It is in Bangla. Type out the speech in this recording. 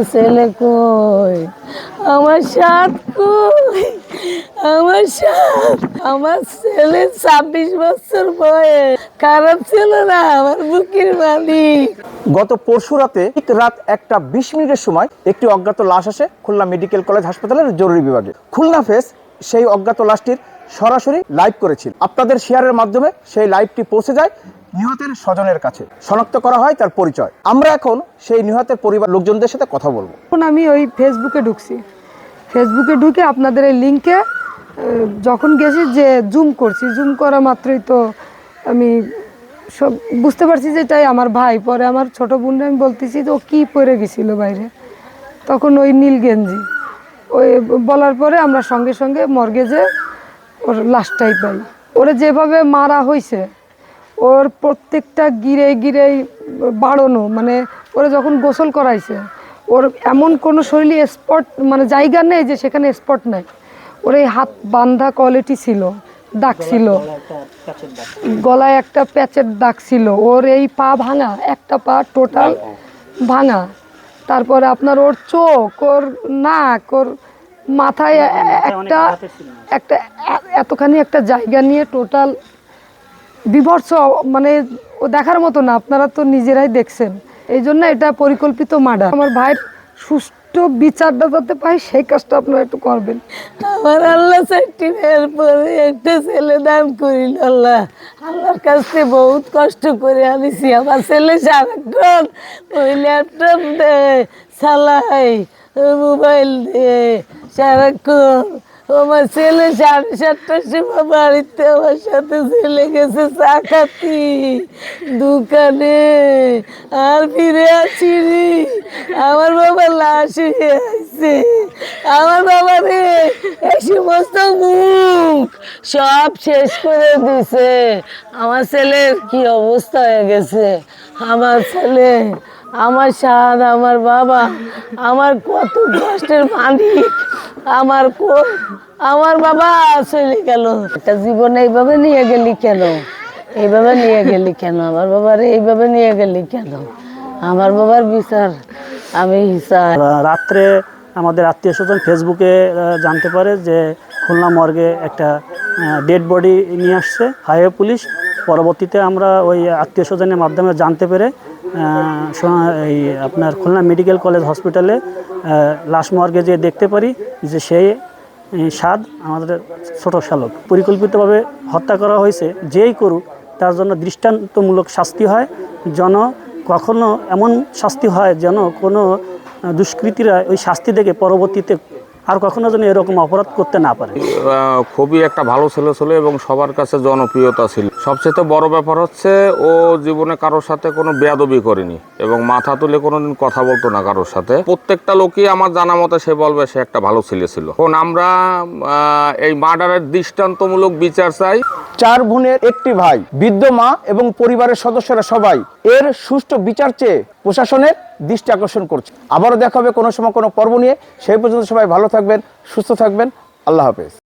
আমার ছেলে কই? আমার সাত কই? আমার সাত। আমার ছেলে ছাব্বিশ বছর বয়স। খারাপ ছিল না, আমার বুকের মালিক। গত পরশু রাতে ঠিক রাত একটা বিশ মিনিটের সময় একটি অজ্ঞাত লাশ আসে খুলনা মেডিকেল কলেজ হাসপাতালের জরুরি বিভাগে। খুলনা ফেস সেই অজ্ঞাত লাশটির সরাসরি লাইভ করেছিল। আপনাদের শেয়ারের মাধ্যমে সেই লাইভটি পৌঁছে যায়। নিহতের স্বজনের কাছে। শনাক্ত করা হয় তার পরিচয়। আমরা এখন সেই নিহতের পরিবার লোকজনদের সাথে কথা বলব। এখন আমি ওই ফেসবুকে ঢুকছি। ফেসবুকে ঢুকে আপনাদের এই লিঙ্কে যখন গেছি যে জুম করছি জুম করা মাত্রই তো আমি সব বুঝতে পারছি যে এটাই আমার ভাই। পরে আমার ছোট বোনরা আমি বলতেছি যে ও কী পরে গেছিল বাইরে। তখন ওই নীল গেঞ্জি। ওই বলার পরে আমরা সঙ্গে সঙ্গে মর্গে যে ওর লাশটাই পাই। ওরা যেভাবে মারা হয়েছে ওর প্রত্যেকটা গিরে গিরে বাড়ানো মানে ওরা যখন গোসল করাইছে ওর এমন কোনো শরীরে স্পট মানে জায়গা নেই যে সেখানে স্পট নাই। ওর এই হাত বান্ধা কোয়ালিটি ছিল দাগ ছিল। গলায় একটা প্যাচের দাগ ছিল ওর এই পা ভাঙা একটা পা টোটাল ভাঙা। তারপরে আপনার ওর চোখ ওর নাক ওর মাথায় একটা একটা এতখানি একটা জায়গা নিয়ে টোটাল বিভৎস মানে দেখার মতো না, আপনারা তো নিজেরাই দেখছেন। এই জন্য এটা পরিকল্পিত মার্ডার। আমার ভাইয়ের সুষ্ঠু বিচারটা যাতে পাই সেই কাজটা আপনারা একটু করবেন। আমার আল্লাহ চারটি পরে একটা ছেলে দান করিল, আল্লাহ। আল্লাহর কাছে বহুত কষ্ট করে আনিছি। আমার ছেলে সারাক্ষণ ওই ল্যাপটপ দে চালাই মোবাইল দে, সারাক্ষণ আমার ছেলে সাড়ে সাতটার সময় বাড়িতে আমার সাথে ছেলে গেছে চা খাতি দোকানে। আর ফিরে আসিনি। আমার বাবা লাশ হয়ে আছে আমার বাবা রে, এই সমস্ত মুখ সব শেষ করে দিছে। আমার ছেলের কি অবস্থা হয়ে গেছে? আমার ছেলে, আমার সাদ আমার বাবা, আমার কত কষ্টের মালিক, আমার আমার বাবা চলে গেল। একটা জীবন এইভাবে নিয়ে গেলি কেন? এইভাবে নিয়ে গেলি কেন? আমার বাবার এইভাবে নিয়ে গেলি কেন? আমার বাবার বিচার, আমি হিসাব রাত্রে আমাদের আত্মীয় স্বজন ফেসবুকে জানতে পারে যে খুলনা মর্গে একটা ডেড বডি নিয়ে আসছে হাইওয়ে পুলিশ। পরবর্তীতে আমরা ওই আত্মীয় স্বজনের মাধ্যমে জানতে পেরে এই আপনার খুলনা মেডিকেল কলেজ হসপিটালে লাশ মর্গে যে দেখতে পারি যে সেই স্বাদ আমাদের ছোট শালক। পরিকল্পিতভাবে হত্যা করা হয়েছে, যেই করুক, তার জন্য দৃষ্টান্তমূলক শাস্তি হয়। যেন কখনো এমন শাস্তি হয় যেন কোনো দুষ্কৃতীরা ওই শাস্তি থেকে পরবর্তীতে আর কখনো যেন এরকম অপরাধ করতে না পারে। আহ, খুবই একটা ভালো ছেলে ছিল এবং সবার কাছে জনপ্রিয়তা ছিল। সবচেয়ে বড় ব্যাপার হচ্ছে ও জীবনে কারোর সাথে কোনো বেয়াদবি করেনি এবং মাথা তুলে কোনোদিন কথা বলতো না কারোর সাথে। প্রত্যেকটা লোকই আমার জানা মতে সে বলবে সে একটা ভালো ছেলে ছিল। এখন আমরা আহ, এই মার্ডারের দৃষ্টান্তমূলক বিচার চাই। চার বোনের একটি ভাই বৃদ্ধ মা এবং পরিবারের সদস্যরা সবাই এর সুষ্ঠু বিচার চেয়ে প্রশাসনের দৃষ্টি আকর্ষণ করছে। আবারও দেখা হবে কোনো সময় কোনো পর্ব নিয়ে। সেই পর্যন্ত সবাই ভালো থাকবেন, সুস্থ থাকবেন। আল্লাহ হাফেজ।